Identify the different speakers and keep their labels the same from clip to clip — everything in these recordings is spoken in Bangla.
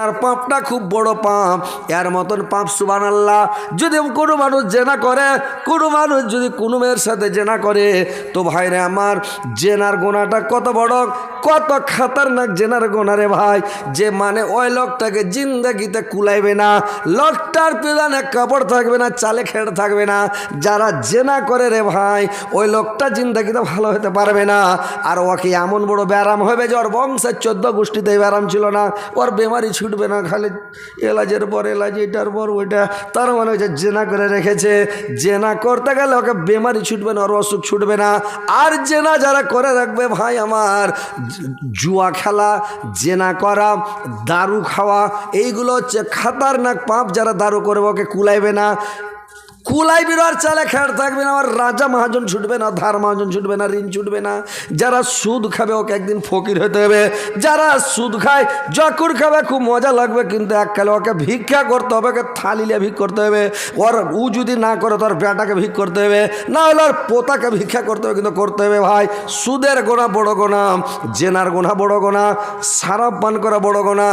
Speaker 1: জেনার পাপটা খুব বড় পাপ। এর মতন পাপ সুবান আল্লাহ যদি কোনো মানুষ জেনা করে, কোনো মানুষ যদি কোনো মেয়ের সাথে জেনা করে, তো ভাইরে আমার, জেনার গোনাটা কত বড়, কত খাতারনাক জেনার গোনারে ভাই। যে মানে ওই লোকটাকে জিন্দাগিতে কুলাইবে না, লোকটার পিলানে কাপড় থাকবে না, চালে খেড় থাকবে না। যারা জেনা করে রে ভাই, ওই লোকটা জিন্দাগিতে ভালো হতে পারবে না। আর ওকে এমন বড় ব্যারাম হবে যে ওর বংশের চোদ্দ গোষ্ঠীতে ব্যারাম ছিল না। ওর বেমারি ছুটবে না, খালি এলাজের পর এলাজ এটার পর ওইটা। তার মানে হচ্ছে জেনা করে রেখেছে। জেনা করতে গেলে ওকে বেমারি ছুটবে না, ওর অসুখ ছুটবে না। আর জেনা যারা করে রাখবে ভাই আমার, জুয়া খেলা, জেনা করা, দারু খাওয়া, এইগুলো হচ্ছে খাতারনাক পাপ যারা দারু করবে, ওকে কুলাইবে না। কুলাই বিরার চালে খেড় থাকবে না, আমার রাজা মহাজন ছুটবে না, ধার মহাজন ছুটবে না, ঋণ ছুটবে না। যারা সুদ খাবে, ওকে একদিন ফকির হতে হবে। যারা সুদ খায় জকুর খাবে, খুব মজা লাগবে, কিন্তু এককালে ওকে ভিক্ষা করতে হবে, ওকে থালিলে ভিক করতে হবে। ওর উ যদি না করে, তোর বেটাকে ভিক করতে হবে। না হলে ওর পোতাকে ভিক্ষা করতে হবে, কিন্তু করতে হবে ভাই। সুদের গোনা বড় গোনা, জেনার গোনা বড় গোনা, সারাপ পান করা বড় গোনা।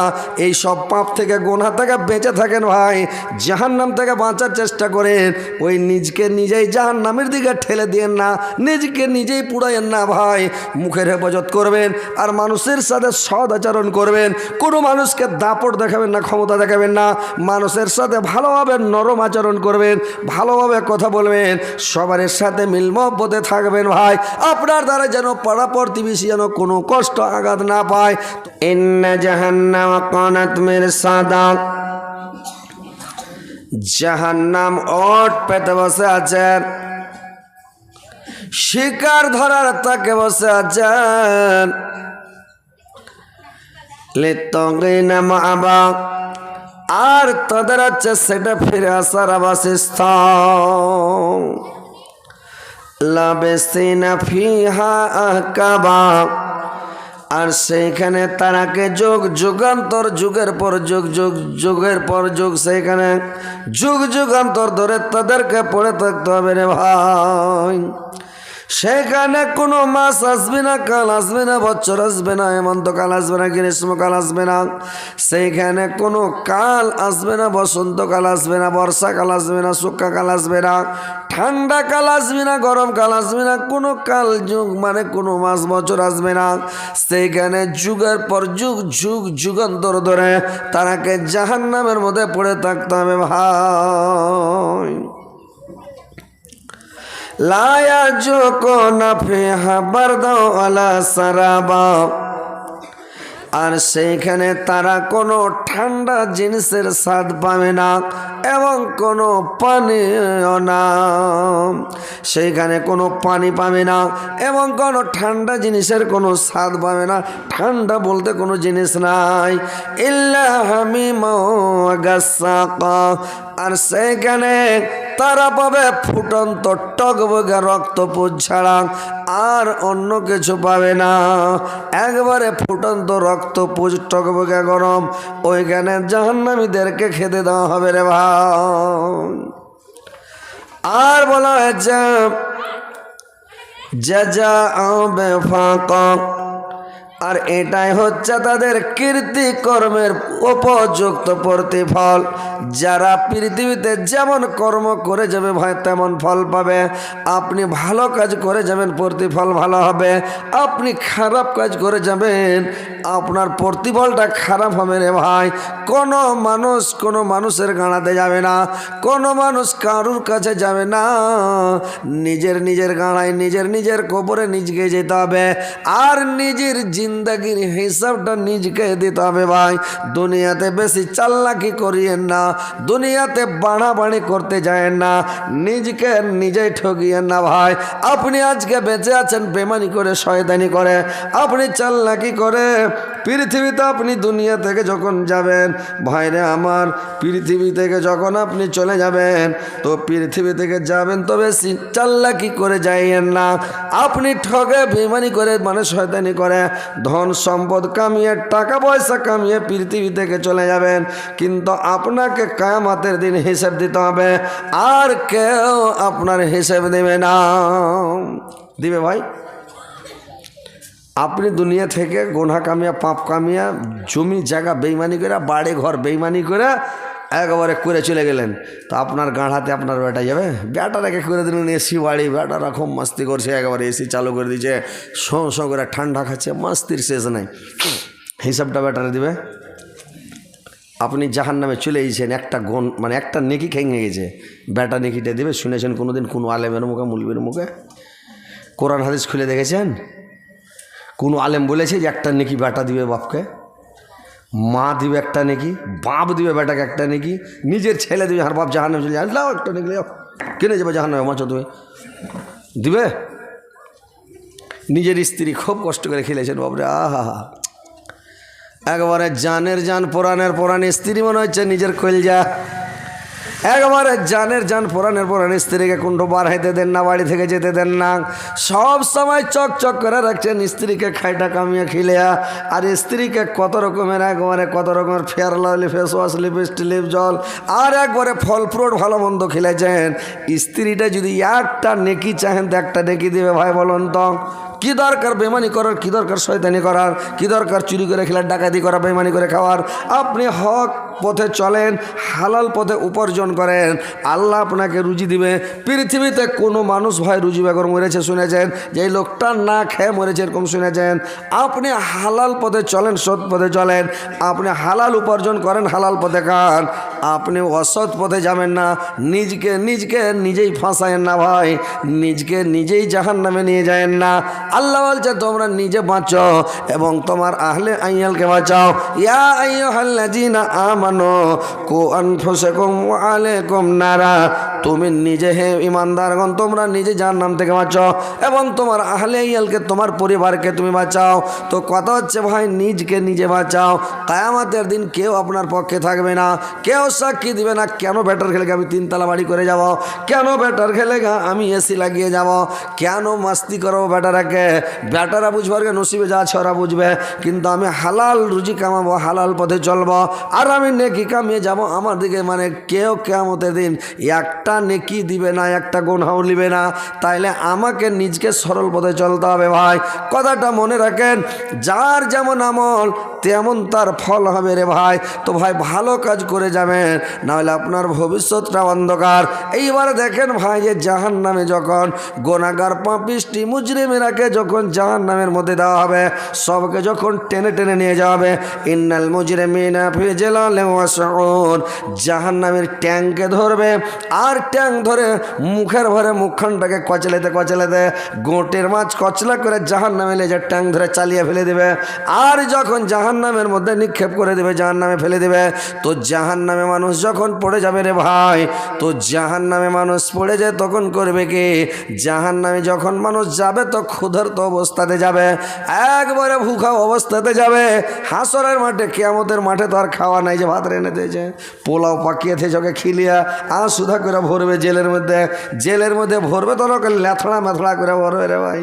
Speaker 1: এই সব পাপ থেকে, গোনা থেকে বেঁচে থাকেন ভাই। জাহান্নাম থেকে বাঁচার চেষ্টা করেন। ওই নিজকে নিজেই জাহান নামের দিকে ঠেলে দিয়েন না, নিজকে নিজেই পুড়াইয়েন না ভাই। মুখের হেফাজত করবেন আর মানুষের সাথে সদ আচরণ করবেন। কোনো মানুষকে দাপট দেখাবেন না, ক্ষমতা দেখাবেন না। মানুষের সাথে ভালোভাবে নরম আচরণ করবেন, ভালোভাবে কথা বলবেন, সবার সাথে মিলমব্বতে থাকবেন ভাই। আপনার দ্বারা যেন পাড়া প্রতিবেশী যেন কোনো কষ্ট আঘাত না পায়। ইন্না জাহান্নাম সাদাক। জাহান্নাম ওট পেতে বসে আছেন শিকার ধরার তাকে বসে আছেন আর তাদের আছে সেটা ফিরে আসার আবাসস্থল। লাবেসিনা ফিহা আহকাবা আর সেইখানে তারাকে যোগ যুগান্তর, যুগের পর যুগ যুগ যুগের পর যুগ, সেইখানে যুগ যুগান্তর ধরে তাদেরকে পড়ে থাকতে হবে রে ভাই। সেখানে কোনো মাস আসবে না কাল আসবে না বছর আসবে না হেমন্তকাল আসবে না গ্রীষ্মকাল আসবে না সেইখানে কোনো কাল আসবে না বসন্তকাল আসবে না বর্ষাকাল আসবে না শুক্কাকাল আসবে না ঠান্ডা কাল আসবে না গরমকাল আসবে না কোনো কাল যুগ মানে কোনো মাস বছর আসবে না সেইখানে যুগের পর যুগ যুগ যুগান্তর ধরে তারাকে জাহান নামের মধ্যে পড়ে থাকতে হবে ভাই লায়া জোকো নাফে আলা সারাবা আর সেইখানে তারা কোনো ঠান্ডা জিনিসের স্বাদ পাবে না এবং কোনো পানীয় না। সেইখানে কোনো পানি পাবে না এবং কোনো ঠান্ডা জিনিসের কোনো স্বাদ পাবে না। ঠান্ডা বলতে কোনো জিনিস নাই। ইল্লাহামি আর সেইখানে তারা পাবে ফুটন্ত টকবগে রক্তপুজ ছাড়া আর অন্য কিছু পাবে না। একবারে ফুটন্ত রক্তপুজ টকবগে গরম, ওইখানে জাহান্নামীদেরকে খেতে দেওয়া হবে রে ভাই। আর বলা হয়েছে, যা যা ফাঁকা আর এটাই হচ্ছে তাদের কীর্তি কর্মের উপযুক্ত প্রতিফল। যারা পৃথিবীতে যেমন কর্ম করে যাবে, ভাই, তেমন ফল পাবে। আপনি ভালো কাজ করে যাবেন, প্রতিফল ভালো হবে। আপনি খারাপ কাজ করে যাবেন, আপনার প্রতিফলটা খারাপ হবে রে ভাই। কোনো মানুষ কোনো মানুষের গাঁড়াতে যাবে না, কোনো মানুষ কারুর কাছে যাবে না। নিজের নিজের গাঁড়ায় নিজের নিজের কবরে নিজকে যেতে হবে। আর নিজের জিন্দাগির হিসাবটা নিজকে দিতে হবে ভাই। দুনিয়াতে বেশি চাল্লাকি করিয়েন না, দুনিয়াতে বাড়াবাড়ি করতে যায় না, নিজকে নিজেই ঠকিয়েন না ভাই। আপনি আজকে বেঁচে আছেন, বেমানি করে, শয়তানি করে। আপনি চাল্লাকি করে, পৃথিবীতে আপনি দুনিয়া থেকে যখন যাবেন, ভাইরে আমার, পৃথিবী থেকে যখন আপনি চলে যাবেন, তো পৃথিবী থেকে যাবেন তো বেশি চাল্লাকি করে যাইয়েন না। আপনি ঠগে, বেমানি করে মানে শয়তানি করে। ধন সম্পদ কামিয়ে, টাকা পয়সা কামিয়ে পৃথিবী থেকে চলে যাবেন। কিন্তু আপনাকে কায়ামাতের দিন হিসেব দিতে হবে। আর কেউ আপনার হিসেব দেবে না। দিবে ভাই? আপনি দুনিয়া থেকে গোনা কামিয়া, পাপ কামিয়া, জমি জায়গা বেইমানি করে বাড়ি ঘর বেইমানি করে একবারে করে চলে গেলেন। তো আপনার গাঁড়াতে আপনার বেটা যাবে? বেটারাকে করে দিলেন এসি বাড়ি। বেটারা খুব মাস্তি করছে, একবারে এসি চালু করে দিয়েছে। শো শো করে ঠান্ডা খাচ্ছে, মাস্তির শেষ নাই। হিসাবটা বেটারে দিবে। আপনি জাহান নামে চলে গেছেন একটা গন মানে একটা নেকি খেঙে গেছে। বেটা নেকিটা দিবে, শুনেছেন কোনো দিন কোনো আলেমের মুখে, মুলবির মুখে? কোরআন হাদিস খুলে দেখেছেন? কোনো আলেম বলেছে যে একটা নেকি বেটা দিবে বাপকে? মা দিবে একটা নাকি, বাপ দিবে বেটাকে একটা নাকি, নিজের ছেলে দিবে আর বাপ জাহান চলে যাও লাও একটা নেকি কিনে যাবে জাহান নামে মাছ তুমি দিবে? নিজের স্ত্রী খুব কষ্ট করে খেলেছেন, বাপরে, আহা। হা একবারে জানের জান পরাণের পোড়ান স্ত্রী মনে হচ্ছে নিজের কলজা। একবারে জানের জান পোড়ানের পোড়ান স্ত্রীকে কুণ্ঠ বার হাইতে দেন না, বাড়ি থেকে যেতে দেন না। সব সময় চক চক করে রাখছেন স্ত্রীকে খাইটা কামিয়ে খিলেয়া। আর স্ত্রীকে কত রকমের একবারে কত রকমের Fair Lovely face wash lip জল আর একবারে ফল ফ্রুট ভালো মন্দ খেলেছেন স্ত্রীটা যদি একটা নেকি চাহেন তো একটা নেকি দিবে, ভাই বলুন তো। কি দরকার বেমানি করার, কি দরকার শয়তানি করার? কি দরকার চুরি করে খেলার, ডাকাতি করা বেমানি করে খাওয়ার? আপনি হক পথে চলেন, হালাল পথে উপার্জন করেন। আল্লাহ আপনাকে রুজি দিবে। পৃথিবীতে কোনো মানুষ ভাই রুজি বেগর মরেছে, শুনেছেন? যে লোকটা না খেয়ে মরেছে, এরকম শুনেছেন? আপনি হালাল পথে চলেন, সৎ পথে চলেন। আপনি হালাল উপার্জন করেন, হালাল পথে খান। আপনি অসৎ পথে যাবেন না। নিজকে নিজকে নিজেই ফাঁসায়েন না ভাই। নিজকে নিজেই জাহান নামে নিয়ে যায়েন না। আল্লাহ বলছে, তোমরা নিজে বাঁচো এবং তোমার আহলে আইয়ালকে বাঁচাও। ইয়া আইয়ুহাল্লাযীনা আমানু, কু আনফুসাকুম ওয়া আলাইকুম নারা তুমি নিজে হে ইমানদারগণ, তোমরা নিজে জাহান্নাম থেকে বাঁচাও এবং তোমার আহলে আইয়ালকে, তোমার পরিবারকে তুমি বাঁচাও। তো কথা হচ্ছে ভাই, নিজকে নিজে বাঁচাও। কায়ামাতের দিন কেউ আপনার পক্ষে থাকবে না, কেউ সাক্ষী দিবে না, কেন ব্যাটার খেলে আমি তিনতলা বাড়ি করে যাব? কেন ব্যাটার খেলে আমি এসি লাগিয়ে যাব? কেন মাস্তি করব ব্যাটারাকে? ব্যাটারা বুঝবার নসিবে যা ওরা বুঝবে। কিন্তু আমি হালাল রুজি কামাবো, হালাল পথে চলবো। আর আমি নেকি কামিয়ে যাব? আমার দিকে মানে কেউ কেমতের দিন একটা নেকি দিবে না, একটা গোনাও নিবে না। তাইলে আমাকে নিজকে সরল পথে চলতে হবে ভাই। কথাটা মনে রাখেন, যার যেমন আমল, তেমন তার ফল হবে রে ভাই। তো ভাই, ভালো কাজ করে যাবেন, নাহলে আপনার ভবিষ্যৎটা অন্ধকার। এইবার দেখেন ভাই, যে জাহান নামে যখন গোনাগার পাপিষ্টি মুজরিমেরাকে যখন জাহান নামের মধ্যে দেওয়া হবে, সবকে যখন টেনে টেনে নিয়ে যাওয়া হবে, ইন্নাল মুজরিমিনা ফি ওয়াসউন জাহান নামের ট্যাঙ্কে ধরবে, আর ট্যাঙ্ক ধরে মুখের ভরে মুখখানটাকে কচলেতে কচলাতে গোটের মাছ কচলা করে জাহান নামে লেজের ট্যাঙ্ক ধরে চালিয়ে ফেলে দেবে। আর যখন জাহান নামের মধ্যে নিক্ষেপ করে দেবে জাহান নামে ফেলে দেবে, তো জাহান নামে মানুষ যখন পড়ে যাবে রে ভাই, তো জাহান নামে মানুষ পড়ে যায় তখন করবে কি? জাহান নামে যখন মানুষ যাবে, তো ক্ষুধার্ত অবস্থাতে যাবে, একবারে ভুখা অবস্থাতে যাবে। হাসরের মাঠে, কেয়ামতের মাঠে তো আর খাওয়া নাই যে ভাত রেনে দিয়েছে, পোলাও পাকিয়ে থেছে ওকে খিলিয়া আর সুধা করে ভরবে জেলের মধ্যে। জেলের মধ্যে ভরবে তো ওকে লেথড়া মেথড়া করে ভরবে রে ভাই।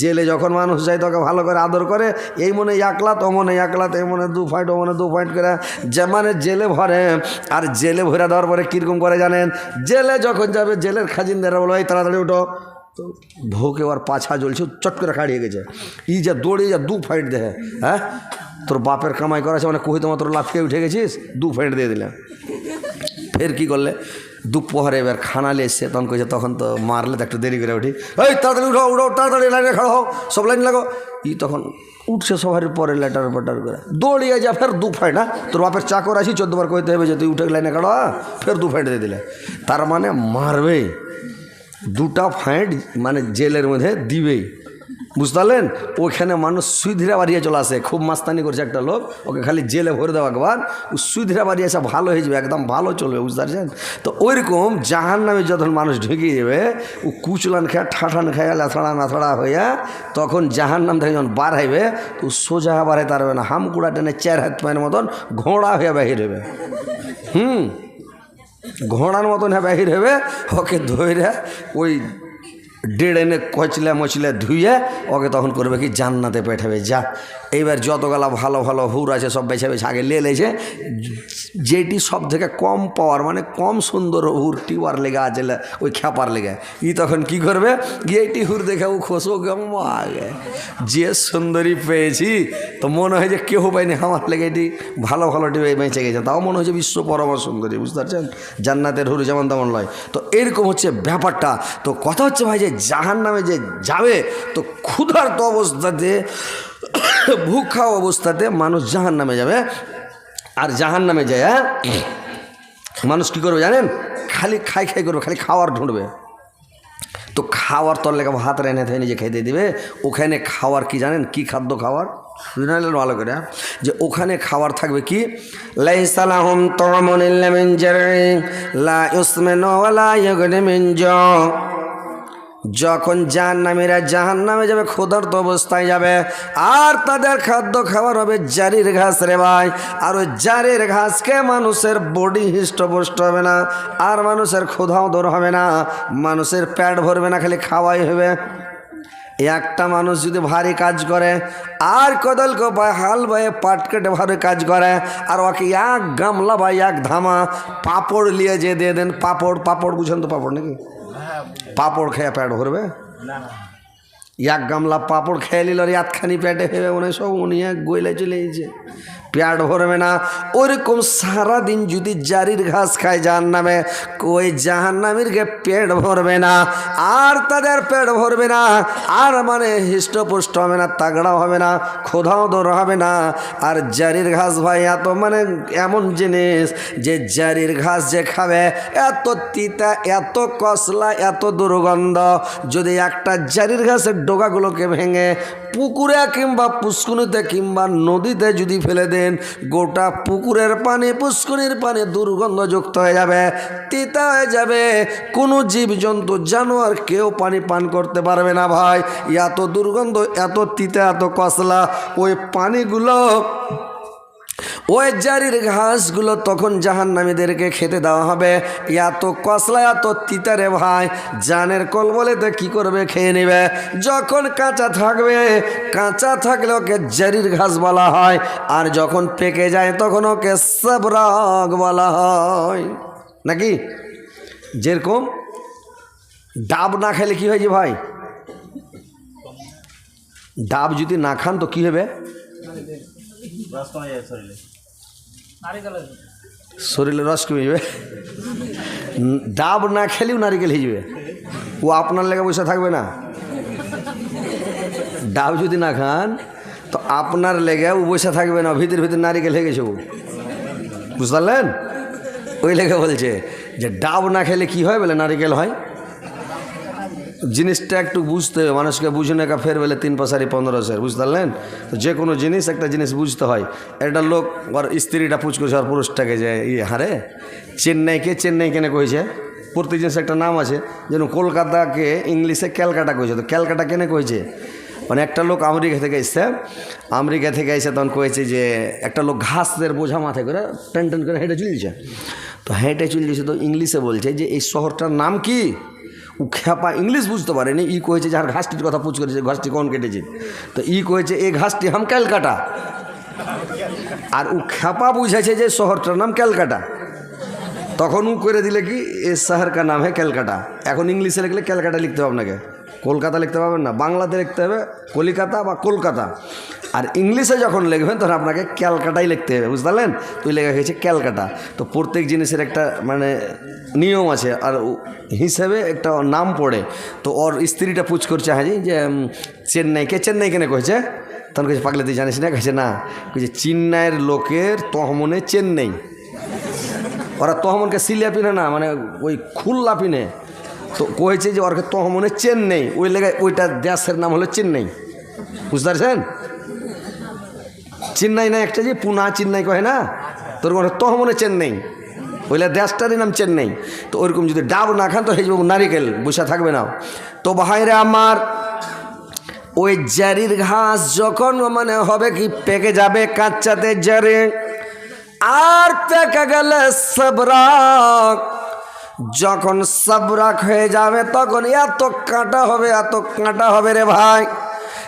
Speaker 1: জেলে যখন মানুষ যায় তোকে ভালো করে আদর করে, এই মনে একলা তো মনে একলা তো এই মনে দু পয়েন্ট ও মনে দু পয়েন্ট করে। যে মানে জেলে ভরে, আর জেলে ভরে দেওয়ার পরে কীরকম করে জানেন? জেলে যখন যাবে, জেলের খাজিনদারা বলো, এই, তাড়াতাড়ি উঠো। তো ভোকে ওর পাছা জ্বলছে চট করে খাড়িয়ে গেছে। ই যা দৌড়ে যা, দু ফাইট দেহে হ্যাঁ? তোর বাপের কামাই করেছে মানে কহিতে মাত্র লাফিয়ে উঠে গেছিস? দু ফাইট দিয়ে দিলাম। ফের কি করলে? দুপুরে এবার খানালে এসছে তখন কইছে, তখন তো মারলে তো একটু দেরি করে উঠি। এই, তাড়াতাড়ি উঠো উঠো, তাড়াতাড়ি লাইনে খাড়ো হও, সব লাইন লাগো। ই তখন উঠছে সবার পরে লেটার পেটার করে। দৌড়িয়ে যা, ফের দু ফাইট হ্যাঁ তোর বাপের চাকর আসি চোদ্দবার কইতে হবে যে তুই উঠে লাইনে খাড়ো হ্যাঁ? ফের দু ফাইট দিয়ে দিলে। তার মানে মারবে, দুটা ফাইট মানে জেলের মধ্যে দিবেই। বুঝতে ওইখানে মানুষ সুইধিরা বাড়িয়ে চলে আসে। খুব মাস্তানি করছে একটা লোক। ওকে খালি জেলে ভরে দেওয়া একবার। ও সুইধিরা বাড়িয়ে আসে ভালো হয়ে যাবে, একদম ভালো চলবে বুঝতে পারছেন তো ওইরকম জাহান নামে যখন মানুষ ঢুকে যাবে ও কুচলান খেয়ে, ঠাঠান খেয়ে, লাথড়া নাথড়া হইয়া তখন জাহান নাম থেকে যখন বার হইবে তো সোজা বাড়াইতে পারবে না হামকুড়া টেনে চার হাত পায়ের মতন ঘোড়া হয়ে বাহির হবে হুম? ঘোড়ার মতন হ্যাঁ বাহির হবে ওকে ধরে ওই দেড় এনে কচলে মচলে ধুয়ে ওকে তখন করবে কি জান্নাতে পেঠাবে যা এইবার যতগুলা ভালো ভালো হুর আছে, সব বেছে বেছে আগে লে লেছে যেটি সব থেকে কম পাওয়ার মানে কম সুন্দর হুর টিওয়ার লেগে আছে ওই খ্যাপার লেগে। ই তখন কি করবে? এইটি হুর দেখে ও খোসো আগে। যে সুন্দরী পেয়েছি, তো মনে হয় যে কেউ পাইনি আমার লেগে এটি ভালো ভালো টিভি বেঁচে গেছে। তাও মনে হচ্ছে বিশ্ব পরম সুন্দরী, বুঝতে পারছেন? জান্নাতের হুর যেমন তেমন নয়। তো এরকম হচ্ছে ব্যাপারটা। তো কথা হচ্ছে ভাই যে জাহান নামে যে যাবে, তো ক্ষুধার্ত অবস্থাতে ভুখা অবস্থাতে মানুষ জাহান নামে যাবে। আর জাহান নামে যায়? মানুষ কী করবে জানেন? খালি খাই খাই করবে, খালি খাওয়ার ঢুঁড়বে। তো খাওয়ার তোর লেগে ভাত রেনে থেকে নিজে খেতে দিবে। ওখানে খাওয়ার কি জানেন? কি খাদ্য খাওয়ার? ভালো করে? যে ওখানে খাবার থাকবে কি? লাইসালাহুম যখন জাহান্নামীরা জাহান নামে যাবে, ক্ষুধার্ত অবস্থায় যাবে, আর তাদের খাদ্য খাবার হবে জারির ঘাস রে ভাই। আর ওই জারির ঘাসকে মানুষের বডি হৃষ্টপুষ্ট হবে না, আর মানুষের ক্ষুধাও দূর হবে না। মানুষের প্যাট ভরবে না, খালি খাওয়াই হবে। একটা মানুষ যদি ভারী কাজ করে আর কদল বা হাল বয়ে পাট কেটে ভারী কাজ করে আর ওকে এক গামলা বা এক ধামা পাপড় লিয়ে যে দিয়ে দেন পাপড় পাপড় বুঝেন তো পাপড় নাকি? পাপড় খেয়ে পেট ভরবে? এক গামলা পাপড় খেয়ে নিল আর একখানি পেটে হেবে মনে সব উনি এক গইলে চলে গেছে। পেট ভরবে না। ওরকম সারাদিন যদি জারির ঘাস খায় জাহান নামে ওই জাহান নামেরকে পেট ভরবে না। আর তাদের পেট ভরবে না। আর মানে হৃষ্টপুষ্ট হবে না তাগড়া হবে না খোদাও দর হবে না। আর জারির ঘাস ভাই, এত মানে এমন জিনিস যে জারির ঘাস যে খাবে, এত তিতা, এত কসলা, এত দুর্গন্ধ। যদি একটা জারির ঘাসের ডোকাগুলোকে ভেঙে পুকুরে কিংবা পুষ্কুনিতে কিংবা নদীতে যদি ফেলে দেন, গোটা পুকুরের পানি পুষ্কুনির পানি দুর্গন্ধযুক্ত হয়ে যাবে তিতা হয়ে যাবে। কোনো জীবজন্তু, জানোয়ার কেউ পানি পান করতে পারবে না ভাই। এত দুর্গন্ধ, এত তিতা, এত কসলা, ওই পানিগুলো ওই জারির ঘাসগুলো তখন জাহান্নামীদেরকে খেতে দেওয়া হবে। এত কসলা এত তিতারে ভাই, জানের কল বলে তো কী করবে খেয়ে নেবে। যখন কাঁচা থাকবে, কাঁচা থাকলে ওকে জারির ঘাস বলা হয়, আর যখন পেকে যায় তখন ওকে সবরাগ বলা হয়। নাকি? যেরকম ডাব না খেলে কি হয়েছে ভাই? ডাব যদি না খান তো কী হবে? শরীরে রস কমে যাবে ডাব না খেলেও নারিকেল হয়ে যাবে ও আপনার লেগে বসে থাকবে না। ডাব যদি না খান, তো আপনার লেগে ও বসে থাকবে না, ভিতর ভিতর নারিকেল হয়ে গেছে ও। বুঝতে পারলেন? ওই লেগে বলছে যে ডাব না খেলে কি হয় বলে নারিকেল হয়? জিনিসটা একটু বুঝতে হবে। মানুষকে বুঝে না ফের বলে তিন পাশারি পনেরো সের বুঝতে পারলেন? তো যে কোনো জিনিস একটা জিনিস বুঝতে হয়। একটা লোক ওর স্ত্রীটা পুচ করছে আর পুরুষটাকে যে ইয়ে হারে, চেন্নাইকে চেন্নাই কেনে কইছে প্রতি জিনিস একটা নাম আছে। যেন কলকাতাকে, ইংলিশে ক্যালকাটা কইছে। তো ক্যালকাটা কেনে কইছে? মানে একটা লোক আমেরিকা থেকে এসছে। আমেরিকা থেকে এসে তখন কয়েছে যে একটা লোক ঘাসের বোঝা মাথায় করে টেন টেন করে হেঁটে চলছে তো হেঁটে চলছে তো ইংলিশে বলছে যে এই শহরটার নাম কি? ও খেপা ইংলিশ বুঝতে পারেনি, ই কয়েছে যার ঘাসটির কথা পুছ করেছে, ঘাসটি কোন কেটেছে? তো ই কয়েছে এই ঘাসটি হাম ক্যালকাটা। আর ও খেপা বুঝেছে যে শহরটার নাম ক্যালকাটা। তখন ও করে দিলে কি, এ শহর কা নাম হ্যাঁ ক্যালকাটা। এখন ইংলিশে লিখলে ক্যালকাটা লিখতে হবে আপনাকে। কলকাতা লিখতে পারবেন না, বাংলাতে লিখতে হবে কলিকাতা বা কলকাতা। আর ইংলিশে যখন লিখবেন তখন আপনাকে ক্যালকাটাই লিখতে হবে বুঝতে পারলেন? তো লেখা হয়েছে ক্যালকাটা। তো প্রত্যেক জিনিসের একটা মানে নিয়ম আছে আর হিসেবে একটা নাম পড়ে। তো ওর স্ত্রীটা পুছ করছে হাজি যে উম, চেন্নাইকে চেন্নাই কেনে কয়েছে তখন কেছে পাগলে তুই জানিস না? কেছে না। কইছে চেন্নাইয়ের লোকের তহমনে চেন্নাই। ওরা তহমনকে সিলিয়া পিনে না মানে ওই খুল্লা পিনে। তো কয়েছে যে ওরকে তহমনে চেন্নাই। ওই লেগায় ওইটা দেশের নাম হলো চেন্নাই। বুঝতে পারছেন? চেন্নাই না একটা যে পুনা, চেন্নাই কহে না? তোর মানে তহমনে চেন্নাই। ওইলে দেশটারই নাম চেন্নাই। তো ওরকম যদি ডাব না খান, তো হেজব নারিকেল, বসে থাকবে না। তো ভাইরে আমার, ওই জারির ঘাস যখন মানে হবে কি পেকে যাবে কাচ্চাতে জারে আর পেকে গেলে সবরাক যখন সবরাক হয়ে যাবে, তখন এত কাঁটা হবে, এত কাঁটা হবে রে ভাই।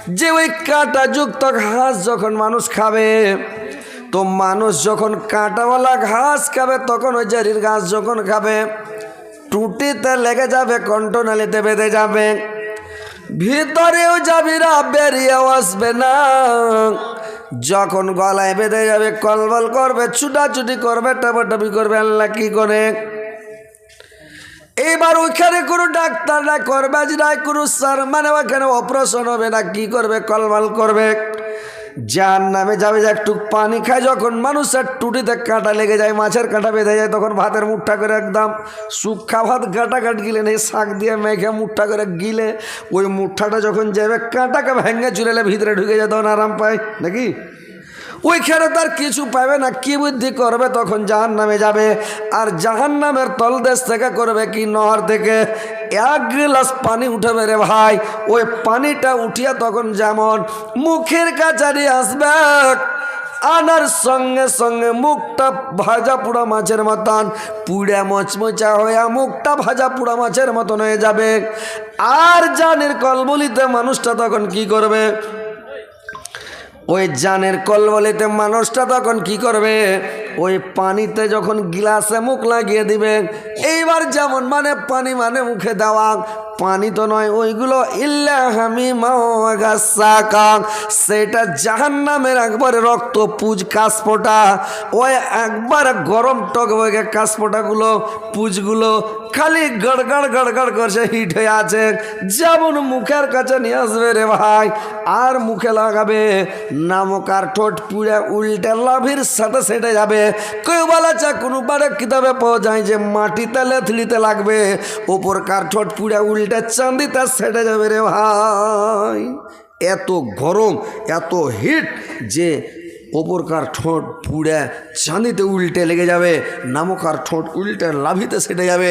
Speaker 1: যে ওই কাঁটাযুক্ত ঘাস যখন মানুষ খাবে, তো মানুষ যখন কাঁটাওয়ালা ঘাস খাবে, তখন ওই জারির ঘাস যখন খাবে, টুটিতে লেগে যাবে, কণ্ঠনালীতে বেঁধে যাবে। ভিতরেও যাবিরা বেরিয়েও আসবে না। যখন গলায় বেঁধে যাবে, কলবল করবে, ছুটাছুটি করবে, টাপাটাপি করবে, আল্লাহ কি করে? এইবার ওইখানে কোনো ডাক্তার না করবে আজ নাই, কোনো সার মানে ওখানে অপারেশন হবে না, কি করবে, কলবল করবে। যার নামে যাবে যে একটু পানি খায়, যখন মানুষের টুটিতে কাঁটা লেগে যায়, মাছের কাঁটা বেঁধে যায়, তখন ভাতের মুঠটা করে একদম সুখা ভাত কাটা কাট গিলে নেই শাক দিয়ে মেঘে মুঠটা করে গিলে, ওই মুঠাটা যখন যাবে, কাঁটাকে ভেঙে চুলেলে ভিতরে ঢুকে যায়, তখন আরাম পায়, নাকি? ওইখানে তার কিছু পাবে না, কি বুদ্ধি করবে তখন জাহান নামে যাবে। আর জাহান নামের তলদেশ থেকে করবে কি? নহর থেকে এক গ্লাস পানি উঠাবে রে ভাই। ওই পানিটা উঠিয়া তখন যেমন মুখের কাছারি আসবে, আনার সঙ্গে সঙ্গে মুখটা ভাজা পুড়া মাছের মতন, পুড়ে মচমচা হয়ে মুখটা ভাজা পুড়া মাছের মতন হয়ে যাবে। আর জানের কলবলিতে মানুষটা তখন কি করবে? ওই জানের কলবলিতে মানুষটা তখন কি করবে? ওই পানিতে যখন গ্লাসে মুখ লাগিয়ে দিবে, এইবার যেমন মানে পানি মানে মুখে দেওয়া, পানি তো নয়, ওইগুলো ইল্লাহামি সেটা জাহান নামের একবারে রক্ত পুজ কাশপোটা ওই একবার গরম টক টকবগে কাশপোটাগুলো পুজগুলো খালি গড়গড় গড়গড় করছে হিট হয়ে আছে। যেমন মুখের কাছে নিয়ে আসবে রে ভাই, আর মুখে লাগাবে, নামক আর ঠোঁট পুড়ে উল্টে লাভির সাথে সেটে যাবে। কেউ চা কোনো বারে কিতাবে পাওয়া যায় যে মাটিতে লেথলিতে লাগবে, ওপর কার ঠোঁট পুড়ে উল্টে চান্দিতে সেটে যাবে রে ভাই। এত গরম, এত হিট যে ওপরকার ঠোঁট পুড়ে চাঁদিতে উল্টে লেগে যাবে, নামকার ঠোঁট উল্টে লাভিতে সেটে যাবে,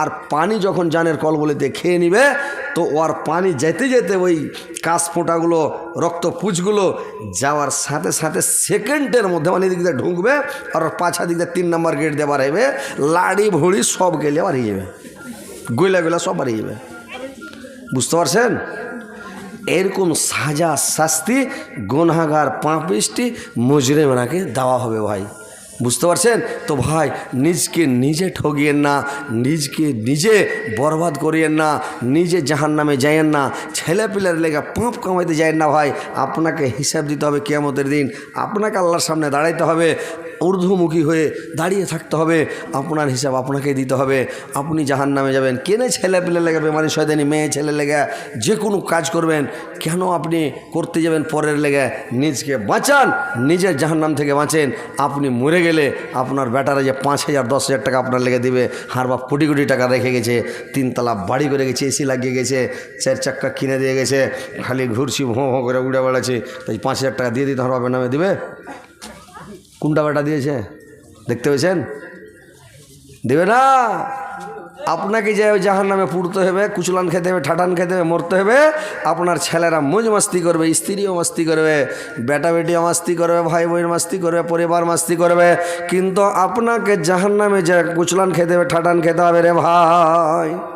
Speaker 1: আর পানি যখন জানের কলবলিতে খেয়ে নিবে, তো ওর পানি যেতে যেতে ওই কাশ ফোঁটাগুলো রক্ত পুচগুলো যাওয়ার সাথে সাথে সেকেন্ডের মধ্যে মানে দিক দিয়ে ঢুকবে, আর ওর পাছা দিক দিয়ে তিন নম্বর গেট দিয়ে বাড়াইবে, লাড়ি ভুড়ি সব গেলে বাড়িয়ে যাবে। গইলা গইলা সব বাড়িয়ে যাবে। বুঝতে পারছেন? এরকম সাজা শাস্তি গুনাগার পাঁপিসটি মুজরেমনাকে দেওয়া হবে ভাই। বুঝতে পারছেন? তো ভাই, নিজকে নিজে ঠগিয়েন না, নিজকে নিজে বরবাদ করিয়েন না, নিজে জাহান নামে যাইয়েন না ছেলে পিলের লেগে পাঁপ কামাইতে যায়েন না ভাই। আপনাকে হিসাব দিতে হবে কেয়ামতের দিন। আপনাকে আল্লাহর সামনে দাঁড়াইতে হবে। ঊর্ধ্বমুখী হয়ে দাঁড়িয়ে থাকতে হবে। আপনার হিসাব আপনাকে দিতে হবে। আপনি জাহান নামে যাবেন। কেনে ছেলে পেলে লেগে বেমারি শয়দানি মেয়ে, ছেলে লেগে যে কোনো কাজ করবেন। কেন আপনি করতে যাবেন পরের লেগে? নিজকে বাঁচান নিজের জাহান নাম থেকে বাঁচেন। আপনি মরে গেলে আপনার বেটারা যে পাঁচ হাজার, দশ হাজার টাকা আপনার লেগে দিবে। হার বা কোটি কোটি টাকা রেখে গেছে। তিনতলা বাড়ি করে গেছে, এসি লাগিয়ে গেছে, চার চাক্কা কিনে দিয়ে গেছে। খালি ঘুরছি ভোঁ ভোঁ করে উড়ে বেড়াচ্ছে। তাই পাঁচ হাজার টাকা দিয়ে দিতে বাপের নামে দিবে? কোনটা বেটা দিয়েছে? দেখতে পেয়েছেন? দেবে না? আপনাকে যে জাহার নামে পুড়তে হবে, কুচলান খেতে হবে, ঠাটান খেতে হবে, মরতে হবে, আপনার ছেলেরা মজ মাস্তি করবে, স্ত্রীও মাস্তি করবে, বেটা বেটিও মাস্তি করবে, ভাই বোন মাস্তি করবে, পরিবার মাস্তি করবে, কিন্তু আপনাকে জাহার নামে যে কুচলান খেতে হবে, ঠাটান খেতে হবে রে ভাই।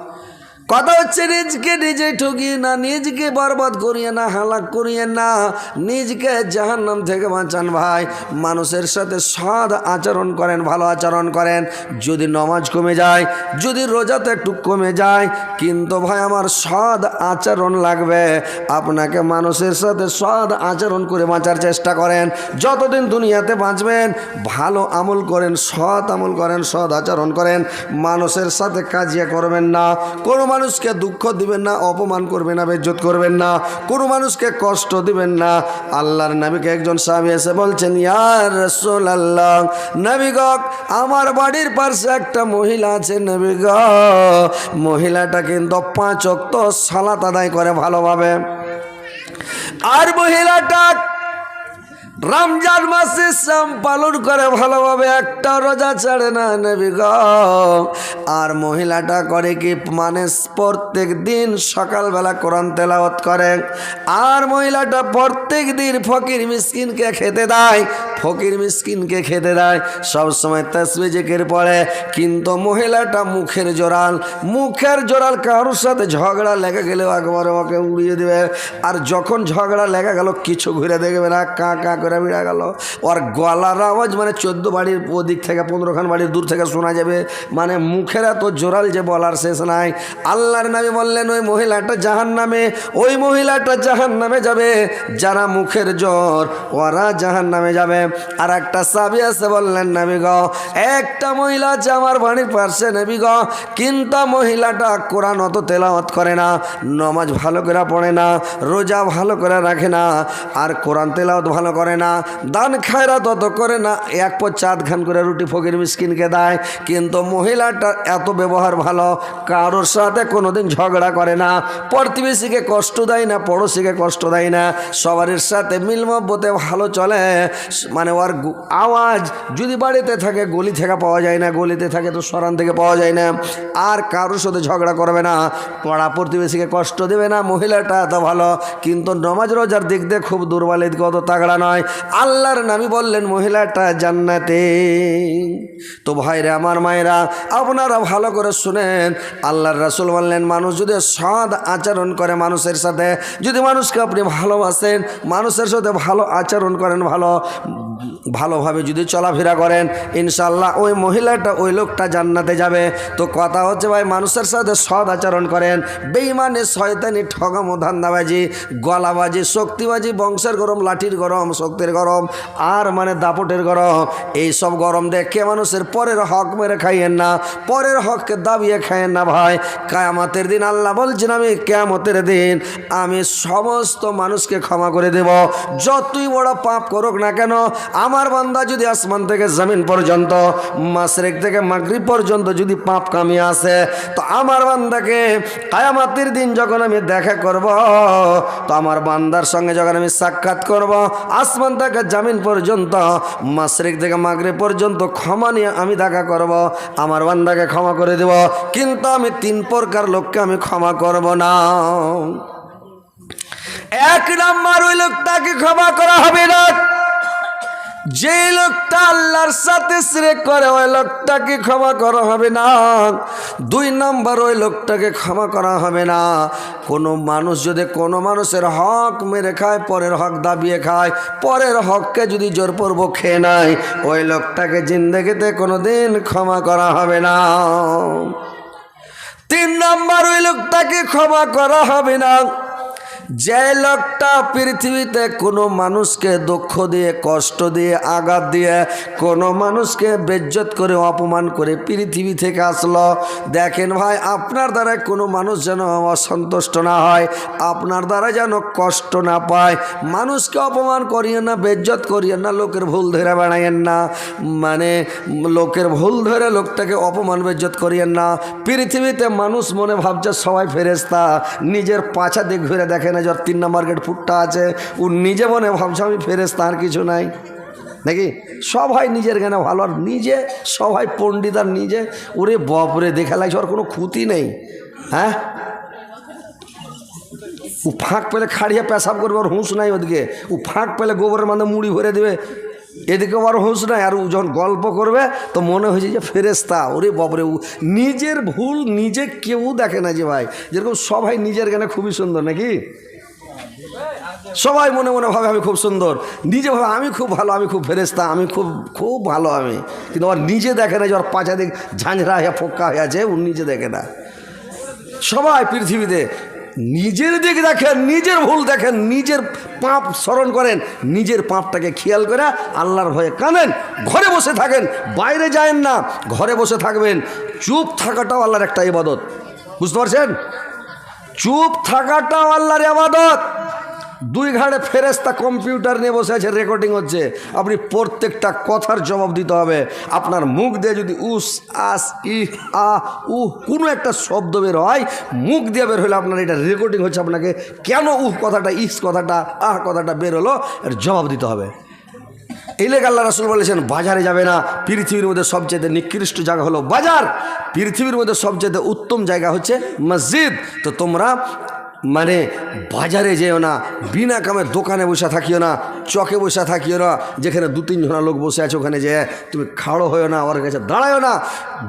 Speaker 1: কথা হচ্ছে, নিজকে নিজে ঠকিয়ে না, নিজকে বরবাদ করিয়ে না, হালাক করিয়ে না, নিজকে জাহান নাম থেকে বাঁচান ভাই। মানুষের সাথে সৎ আচরণ করেন, ভালো আচরণ করেন। যদি নমাজ কমে যায়, যদি রোজাতে একটু কমে যায়, কিন্তু ভাই আমার সৎ আচরণ লাগবে। আপনাকে মানুষের সাথে সৎ আচরণ করে বাঁচার চেষ্টা করেন। যতদিন দুনিয়াতে বাঁচবেন, ভালো আমল করেন, সৎ আমল করেন, সৎ আচরণ করেন। মানুষের সাথে কাজিয়া করবেন না। কোনো মানুষকে দুঃখ দিবেন না, অপমান করবেন না, বেজ্জত করবেন না, কোনো মানুষকে কষ্ট দিবেন না। আল্লাহর নবীকে একজন স্বামী এসে বলছেন ইয়ার রসুল আল্লাহ নবী গক আমার বাড়ির পাশে একটা মহিলা আছে, নবী গ। মহিলাটা কিন্তু পাঁচ অক্ত সালাত আদায় করে ভালোভাবে। আর মহিলাটা রমজান মাসে শ্যাম পালন করে ভালোভাবে, একটা রোজা ছাড়ে না নেবি গ। আর মহিলাটা করে কি মানে প্রত্যেক দিন সকালবেলা কোরআন তেলাওয়াত করে। আর মহিলাটা প্রত্যেক দিন ফকির মিসকিনকে খেতে দেয়, ফকির মিসকিনকে খেতে দেয়। সবসময় তসবি জেকের পড়ে, কিন্তু মহিলাটা মুখের জোরাল মুখের জোরাল কারোর সাথে ঝগড়া লেগে গেলেও একবারে ওকে উড়িয়ে দেবে। আর যখন ঝগড়া লেগে গেল, কিছু ঘুরে দেখবে না, কা কা বেড়ে গেল। ওর গলার আওয়াজ মানে চোদ্দ বাড়ির ওদিক থেকে পনেরোখান বাড়ির দূর থেকে শোনা যাবে। মানে মুখের এত জোরাল যে বলার শেষ নাই। আল্লাহর নামে বললেন, ওই মহিলাটা জাহান নামে ওই মহিলাটা জাহান নামে যাবে। যারা মুখের জোর, ওরা জাহান নামে যাবে। আর একটা সাবি আছে বললেন, নাবি গ, একটা মহিলা আছে আমার বাড়ির পাশে, নেবি গ। কিন্তু মহিলাটা কোরআন অত তেলাওয়াত করে না, নমাজ ভালো করে পড়ে না, রোজা ভালো করে রাখে না, আর কোরআন তেলাওয়াত ভালো করে না দান খায়রা তত করে না, এক পর চাঁদ খান করে রুটি ফকির মিসকিনকে দেয়। কিন্তু মহিলাটার এত ব্যবহার ভালো, কারোর সাথে কোনোদিন ঝগড়া করে না। প্রতিবেশীকে কষ্ট দেয় না, পড়োশিকে কষ্ট দেয় না। সবার সাথে মিলমব্বতে ভালো চলে। মানে ওর আওয়াজ যদি বাড়িতে থাকে, গলি থেকে পাওয়া যায় না, গলিতে থাকে তো সরান থেকে পাওয়া যায় না। আর কারোর সাথে ঝগড়া করবে না। পড়া প্রতিবেশীকে কষ্ট দেবে না, মহিলাটা এত ভালো। কিন্তু নমাজ রোজার দিক দিয়ে খুব দুর্বল, এদিকে অত তাগড়া নয়। আল্লাহর নামি বললেন, মহিলাটা জান্নাতে। তো ভাইরা আমার মায়েরা, আপনারা ভালো করে শুনেন। আল্লাহর রাসুল বললেন, মানুষ যদি সৎ আচরণ করে মানুষের সাথে, যদি মানুষকে আপনি ভালোবাসেন, মানুষের সাথে ভালো আচরণ করেন ভালো ভালোভাবে যদি চলাফেরা করেন ইনশাল্লাহ ওই মহিলাটা, ওই লোকটা জান্নাতে যাবে। তো কথা হচ্ছে ভাই, মানুষের সাথে সৎ আচরণ করেন। বেইমানে শয়তানি ঠগামো ধান্দাবাজি, গলাবাজি, শক্তিবাজি, বংশের গরম, লাঠির গরম, শক্তির গরম, আর মানে দাপটের গরম। এই সব গরম দেখে মানুষের পরের হক মেরে খাইয়েন না, পরের হককে দাবিয়ে খাইয়েন না ভাই। কায়ামতের দিন আল্লাহ বলছেন, আমি কেয়ামতের দিন আমি সমস্ত মানুষকে ক্ষমা করে দেব। যতই বড় পাপ করুক না কেন আমার বান্দা যদি আসমান থেকে জমিন পর্যন্ত মাসরেক থেকে মাগরিব পর্যন্ত যদি পাপ কামিয়ে আসে, তো আমার বান্দাকে কায়ামাতির দিন যখন আমি দেখা করব, তো আমার বান্দার সঙ্গে যখন আমি সাক্ষাৎ করব, আসমান থেকে জামিন পর্যন্ত মাসরিক থেকে মাগরিব পর্যন্ত ক্ষমা নিয়ে আমি দেখা করব, আমার বান্দাকে ক্ষমা করে দেব, কিন্তু আমি তিন প্রকার লোককে আমি ক্ষমা করব না। এক নাম্বার ওই লোকটাকে ক্ষমা করা হবে না। যে লোকটা আল্লাহর সাথে শ্রে করে, ওই লোকটাকে ক্ষমা করা হবে না। দুই নম্বর, ওই লোকটাকে ক্ষমা করা হবে না। কোনো মানুষ যদি কোনো মানুষের হক মেরে খায়, পরের হক দাবিয়ে খায়, পরের হককে যদি জোরপূর্বক খেয়ে নেয়, ওই লোকটাকে জিন্দগিতে কোনো দিন ক্ষমা করা হবে না। তিন নম্বর, ওই লোকটাকে ক্ষমা করা হবে না। যে লোকটা পৃথিবীতে কোনো মানুষকে দুঃখ দিয়ে, কষ্ট দিয়ে, আঘাত দিয়ে, কোনো মানুষকে বেজ্জত করে, অপমান করে পৃথিবী থেকে আসলো, দেখেন ভাই, আপনার দ্বারা কোনো মানুষ যেন অসন্তুষ্ট না হয়, আপনার দ্বারা যেন কষ্ট না পায়, মানুষকে অপমান করিয়েন না, বেজ্জত করিয়েন না, লোকের ভুল ধরে বেড়াইয়েন না মানে লোকের ভুল ধরে লোকটাকে অপমান, বেজ্জত করিয়েন না। পৃথিবীতে মানুষ মনে ভাবছে সবাই ফেরেস্তা নিজের পাছা দিক ঘুরে দেখে না যার তিন নম্বর গেট ফুটটা আছে। ও নিজে মনে ভাবছে, আমি ফেরেস তাঁর কিছু নাই। নাকি? সবাই নিজের জ্ঞানে ভালো, আর নিজে, সবাই পণ্ডিত আর নিজে। ওরে বপরে, দেখা লাগছে ওর কোনো ক্ষতি নেই। হ্যাঁ? ও ফাঁক পেলে খাড়িয়ে পেশাব করবে, ওর হুঁশ নাই ওদিকে। ও ফাঁক পেলে গোবরের মানে মুড়ি ভরে দেবে। এদিকে ওর হুঁশ নাই, আর যখন গল্প করবে, তো মনে হয়েছে যে ফেরেস্তা ওরে বাবরে নিজের ভুল নিজে কেউ দেখে না যে ভাই। যেরকম সবাই নিজের জ্ঞানে খুবই সুন্দর, নাকি? সবাই মনে মনে ভাবে আমি খুব সুন্দর। নিজে ভাবে আমি খুব ভালো, আমি খুব ফেরেস্তা আমি খুব খুব ভালো আমি। কিন্তু ওর নিজে দেখে না যে ওর পাঁচা দিক ঝাঁঝরা হয়ে ফোক্কা হয়ে আছে, ও নিজে দেখে না। সবাই পৃথিবীতে নিজের দিক দেখেন, নিজের ভুল দেখেন, নিজের পাপ স্মরণ করেন, নিজের পাপটাকে খেয়াল করে আল্লাহর ভয়ে কানেন ঘরে বসে থাকেন, বাইরে যায়েন না, ঘরে বসে থাকবেন। চুপ থাকাটাও আল্লাহর একটা ইবাদত। বুঝতে পারছেন? চুপ থাকাটাও আল্লাহর ইবাদত। দুই ঘাড়ে ফেরেস্তা কম্পিউটার নিয়ে বসে আছে রেকর্ডিং হচ্ছে। আপনি প্রত্যেকটা কথার জবাব দিতে হবে। আপনার মুখ দিয়ে যদি উস, আস, ই, আ, উ কোনো একটা শব্দ বের হয়, মুখ দিয়ে বের হলে আপনার এটা রেকর্ডিং হচ্ছে আপনাকে কেন উহ কথাটা, ইস কথাটা আহ কথাটা বের হলো, এর জবাব দিতে হবে। এই লেগে আল্লাহ রাসুল বলেছেন, বাজারে যাবে না। পৃথিবীর মধ্যে সবচেয়ে নিকৃষ্ট জায়গা হলো বাজার। পৃথিবীর মধ্যে সবচেয়ে উত্তম জায়গা হচ্ছে মসজিদ। তো তোমরা মানে বাজারে যেও না, বিনা কামে দোকানে বসে থাকিও না, চকে বসে থাকিও না, যেখানে দু তিনজনা লোক বসে আছে ওখানে যে তুমি খাড়ো হয়েও না ওর কাছে দাঁড়ায়ও না।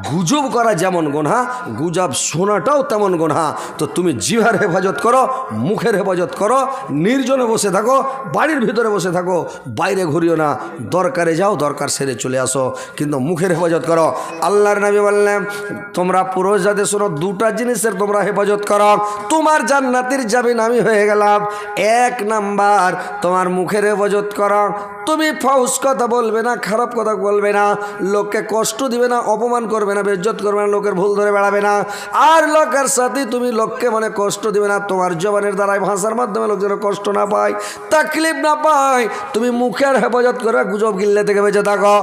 Speaker 1: গুজব করা যেমন গোনা গুজব শোনাটাও তেমন গোনা তো তুমি জিভার হেফাজত করো, মুখের হেফাজত করো, নির্জনে বসে থাকো, বাড়ির ভিতরে বসে থাকো, বাইরে ঘুরিও না, দরকারে যাও, দরকার সেরে চলে আসো, কিন্তু মুখের হেফাজত করো। আল্লাহর নবী বললেন, তোমরা পুরুষ যাতে শোনো, দুটা জিনিসের তোমরা হেফাজত করো, তোমার জান্নাতের জামিন আমি হয়ে গেলাম। এক নাম্বার, তোমার মুখের হেফাজত করো। তুমি ফাউস কথা বলবে না, খারাপ কথা বলবে না। লোককে কষ্ট দিবে না, অপমান করবে না, বেজ্জত করবে না, লোকের ভুল ধরে বেড়াবে না। আর লোকের সাথে তুমি লোককে মানে কষ্ট দিবে না, তোমার জবানের দ্বারাই ভাষার মাধ্যমে লোক যেন কষ্ট না পায়। তাকলিফ না পায়, তুমি মুখের হেফাজত করে গুজব গিল্লে থেকে বেঁচে থাকো।